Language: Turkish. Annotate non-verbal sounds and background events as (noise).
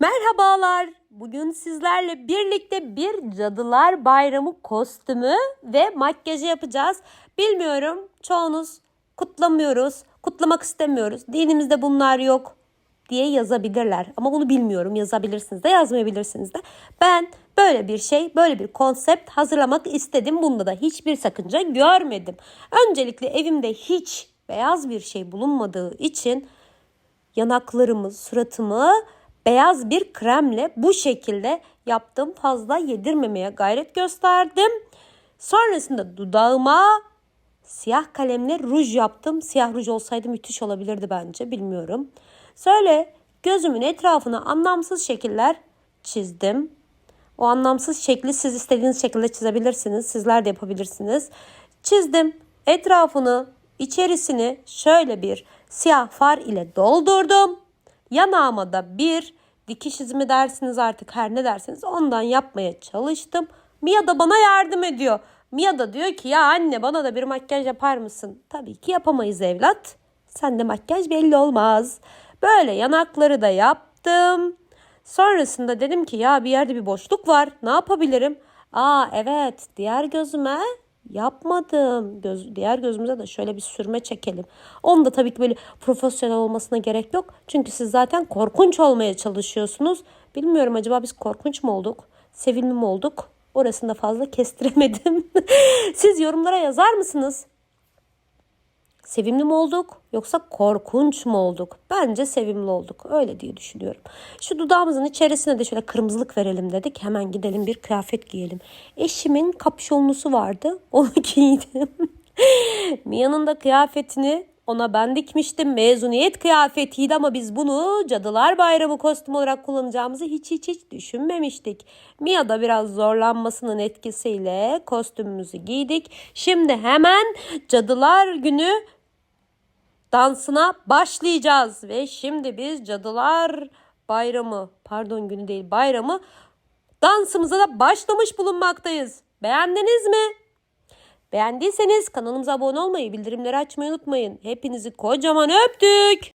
Merhabalar. Bugün sizlerle birlikte bir Cadılar Bayramı kostümü ve makyajı yapacağız. Bilmiyorum çoğunuz kutlamıyoruz, kutlamak istemiyoruz. Dinimizde bunlar yok diye yazabilirler. Ama bunu bilmiyorum. Yazabilirsiniz de yazmayabilirsiniz de. Ben böyle bir şey, böyle bir konsept hazırlamak istedim. Bunda da hiçbir sakınca görmedim. Öncelikle evimde hiç beyaz bir şey bulunmadığı için yanaklarımı, suratımı beyaz bir kremle bu şekilde yaptım. Fazla yedirmemeye gayret gösterdim. Sonrasında dudağıma siyah kalemle ruj yaptım. Siyah ruj olsaydı müthiş olabilirdi bence bilmiyorum. Şöyle gözümün etrafına anlamsız şekiller çizdim. O anlamsız şekli siz istediğiniz şekilde çizebilirsiniz. Sizler de yapabilirsiniz. Çizdim. Etrafını, içerisini şöyle bir siyah far ile doldurdum. Yanağıma da bir dikiş izi mi dersiniz artık her ne dersiniz ondan yapmaya çalıştım. Mia da bana yardım ediyor. Mia da diyor ki ya anne bana da bir makyaj yapar mısın? Tabii ki yapamayız evlat. Sen de makyaj belli olmaz. Böyle yanakları da yaptım. Sonrasında dedim ki ya bir yerde bir boşluk var. Ne yapabilirim? Aa evet diğer gözüme yapmadım. Göz, diğer gözümüze de şöyle bir sürme çekelim. Onu da tabii ki böyle profesyonel olmasına gerek yok. Çünkü siz zaten korkunç olmaya çalışıyorsunuz. Bilmiyorum acaba biz korkunç mu olduk? Sevimli mi olduk? Orasını da fazla (laughs) kestiremedim. siz yorumlara yazar mısınız? Sevimli mi olduk yoksa korkunç mu olduk? Bence sevimli olduk. Öyle diye düşünüyorum. Şu dudağımızın içerisine de şöyle kırmızılık verelim dedik. Hemen gidelim bir kıyafet giyelim. Eşimin kapşonlusu vardı. (laughs) Onu giydim. (laughs) Mia'nın da kıyafetini ona ben dikmiştim. Mezuniyet kıyafetiydi ama biz bunu Cadılar Bayramı kostüm olarak kullanacağımızı hiç hiç hiç düşünmemiştik. Mia da biraz zorlanmasının etkisiyle kostümümüzü giydik. Şimdi hemen Cadılar Günü dansına başlayacağız. Ve şimdi biz Cadılar Bayramı, pardon günü değil bayramı dansımıza da başlamış bulunmaktayız. Beğendiniz mi? Beğendiyseniz kanalımıza abone olmayı, bildirimleri açmayı unutmayın. Hepinizi kocaman öptük.